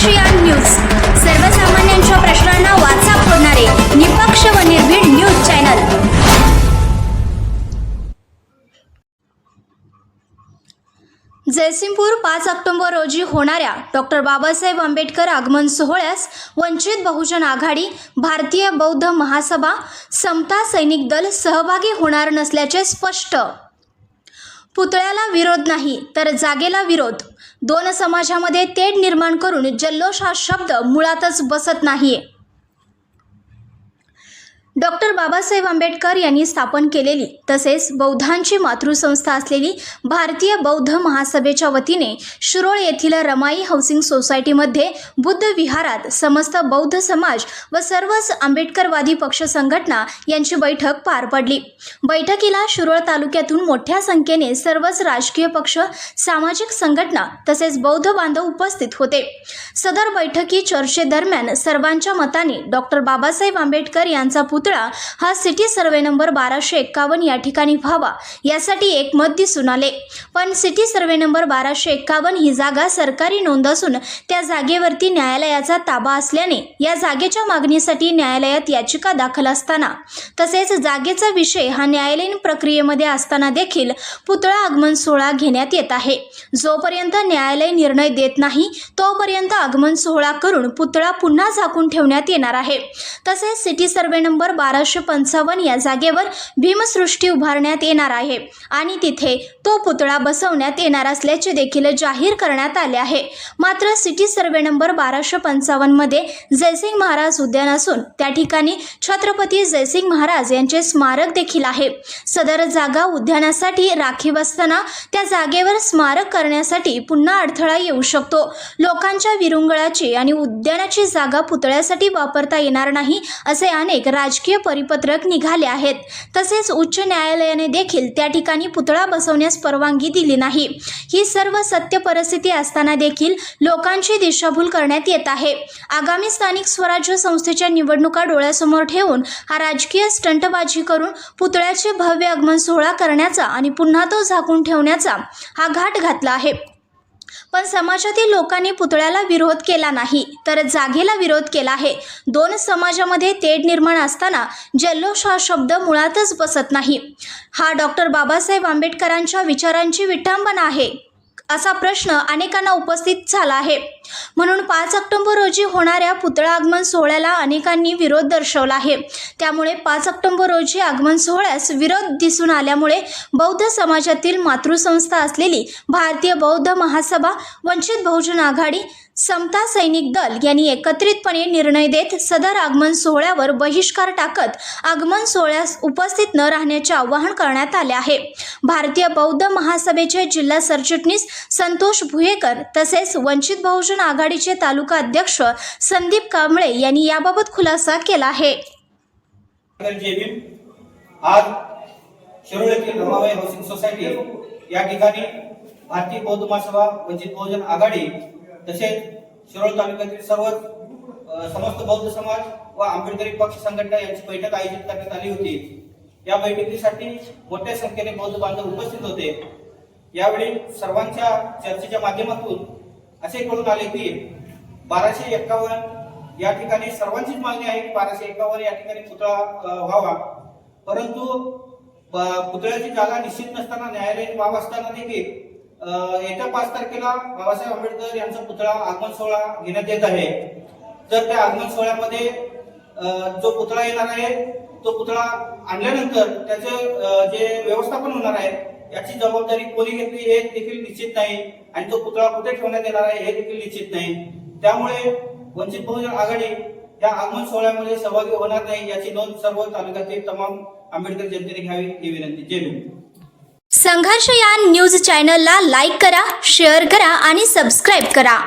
ASEAN news. सर्वसामान्यांच्या प्रश्नांना वाचा फोडणारे निपक्ष व निर्भीड न्यूज चॅनल. जयसिंगपूर पाच ऑक्टोबर रोजी होणाऱ्या डॉक्टर बाबासाहेब आंबेडकर आगमन सोहळ्यास वंचित बहुजन आघाडी भारतीय बौद्ध महासभा समता सैनिक दल सहभागी होणार नसल्याचे स्पष्ट. पुतळ्याला विरोध नाही तर जागेला विरोध. दोन समाजामध्ये तेढ निर्माण करून जल्लोष हा शब्द मुळातच बसत नाहीये. डॉक्टर बाबासाहेब आंबेडकर यांनी स्थापन केलेली तसेच बौद्धांची मातृसंस्था असलेली भारतीय बौद्ध महासभेच्या वतीने शिरोळ येथील रमाई हाऊसिंग सोसायटीमध्ये बुद्ध विहारात समस्त बौद्ध समाज व सर्वच आंबेडकरवादी पक्ष संघटना यांची बैठक पार पडली. बैठकीला शिरोळ तालुक्यातून मोठ्या संख्येने सर्वच राजकीय पक्ष सामाजिक संघटना तसेच बौद्ध बांधव उपस्थित होते. सदर बैठकी चर्चेदरम्यान सर्वांच्या मताने डॉक्टर बाबासाहेब आंबेडकर यांचा पुतळा हा सिटी सर्वे नंबर बाराशे एक्कावन्न या ठिकाणी व्हावा यासाठी एकमत दिसून आले. पण सिटी सर्वे नंबर बाराशे एक्कावन्न ही जागा सरकारी नोंद असून त्या जागेवरती न्यायालयाचा ताबा असल्याने या जागेच्या मागणीसाठी न्यायालयात याचिका दाखल असताना तसेच जागेचा विषय हा न्यायालयीन प्रक्रियेमध्ये असताना देखील पुतळा आगमन सोहळा घेण्यात येत आहे. जोपर्यंत न्यायालय निर्णय देत नाही तोपर्यंत आगमन सोहळा करून पुतळा पुन्हा झाकून ठेवण्यात येणार आहे. तसेच सिटी सर्वे नंबर बाराशे पंचावन्न या जागेवर भीमसृष्टी उभारण्यात येणार आहे. आणि तिथे तो पुतळा बसवण्यात येणार असल्याचे देखील जाहीर करण्यात आले आहे. मात्र सिटी सर्वे नंबर बाराशे पंचावन्नमध्ये जयसिंग महाराज उद्यान असून त्या ठिकाणी छत्रपती जयसिंग महाराज यांचे स्मारक देखील आहे. सदर जागा उद्यानासाठी राखीव असताना त्या जागेवर स्मारक करण्यासाठी पुन्हा अडथळा येऊ शकतो. लोकांच्या विरुंगळाची आणि उद्यानाची जागा पुतळ्यासाठी वापरता येणार नाही असे अनेक राजकीय परिपत्रक निघाले आहेत. तसेच उच्च न्यायालयाने देखील त्या ठिकाणी पुतळा बसवण्यास परवानगी दिली नाही. ही सर्व सत्य परिस्थिती असताना देखील लोकांची दिशाभूल करण्यात येत आहे. आगामी स्थानिक स्वराज्य संस्थेच्या निवडणुका डोळ्यासमोर ठेवून हा राजकीय स्टंटबाजी करून पुतळ्याचे भव्य आगमन सोहळा करण्याचा आणि पुन्हा तो झाकून ठेवण्याचा हा घाट घातला आहे. पण समाजातील लोकांनी पुतळ्याला विरोध केला नाही तर जागेला विरोध केला आहे. दोन समाजामध्ये तेढ निर्माण असताना जल्लोष हा शब्द मुळातच बसत नाही. हा डॉक्टर बाबासाहेब आंबेडकरांच्या विचारांची विटंबना आहे असा प्रश्न अनेकांना उपस्थित झाला आहे. म्हणून पाच ऑक्टोबर रोजी होणाऱ्या पुतळा आगमन सोहळ्याला अनेकांनी विरोध दर्शवला आहे. त्यामुळे पाच ऑक्टोबर रोजी आगमन सोहळ्यास विरोध दिसून आल्यामुळे बौद्ध समाजातील मातृसंस्था असलेली भारतीय बौद्ध महासभा वंचित बहुजन आघाडी समता सैनिक दल यांनी एकत्रितपणे निर्णय देत सदर आगमन सोहळ्यावर बहिष्कार टाकत आगमन सोहळ्यास उपस्थित न राहण्याचे आवाहन करण्यात आले आहे. भारतीय बौद्ध महासभेचे जिल्हा सरचिटणीस संतोष भुयेकर तसेच वंचित बहुजन आघाडीचे तालुका अध्यक्ष संदीप कांबळे यांनी याबाबत खुलासा केला आहे. आज शिरोळ येथील रमाबाई हाऊसिंग सोसायटी या ठिकाणी भारतीय बौद्ध महासभा वंचित बहुजन आघाडी तसेच शिरोळ तालुक्यातील सर्व समस्त बौद्ध समाज व आंबेडकरी पक्ष संघटना यांची बैठक आयोजित करण्यात आली होती. या बैठकीसाठी मोठ्या संख्येने बौद्ध बांधव उपस्थित होते. यावेळी सर्वांच्या चर्चेच्या माध्यमातून असे कळून आले की बाराशे एक्कावन्न या ठिकाणी सर्वांचीच मागणी आहे की बाराशे एक्कावन्न या ठिकाणी पुतळा व्हावा. परंतु पुतळ्याची जागा निश्चित नसताना न्यायालयीन बाब असताना देखील येत्या पाच तारखेला बाबासाहेब आंबेडकर यांचा पुतळा आगमन सोहळा घेण्यात येत आहे. तर त्या आगमन सोहळ्यामध्ये जो पुतळा येणार आहे तो पुतळा आणल्यानंतर त्याचं जे व्यवस्थापन होणार आहे याची जबाबदारी कोणी घेतली हे देखील निश्चित नाही. आणि तो पुतळा कुठे ठेवण्यात येणार आहे हे देखील निश्चित नाही. त्यामुळे वंचित बहुजन आघाडी या आगमन सोहळ्यामध्ये सहभागी होणार नाही याची नोंद सर्व तालुक्यातील तमाम आंबेडकर जनतेने घ्यावी ही विनंती. जय संघर्ष या न्यूज चॅनलला लाईक करा शेअर करा आणि सबस्क्राईब करा.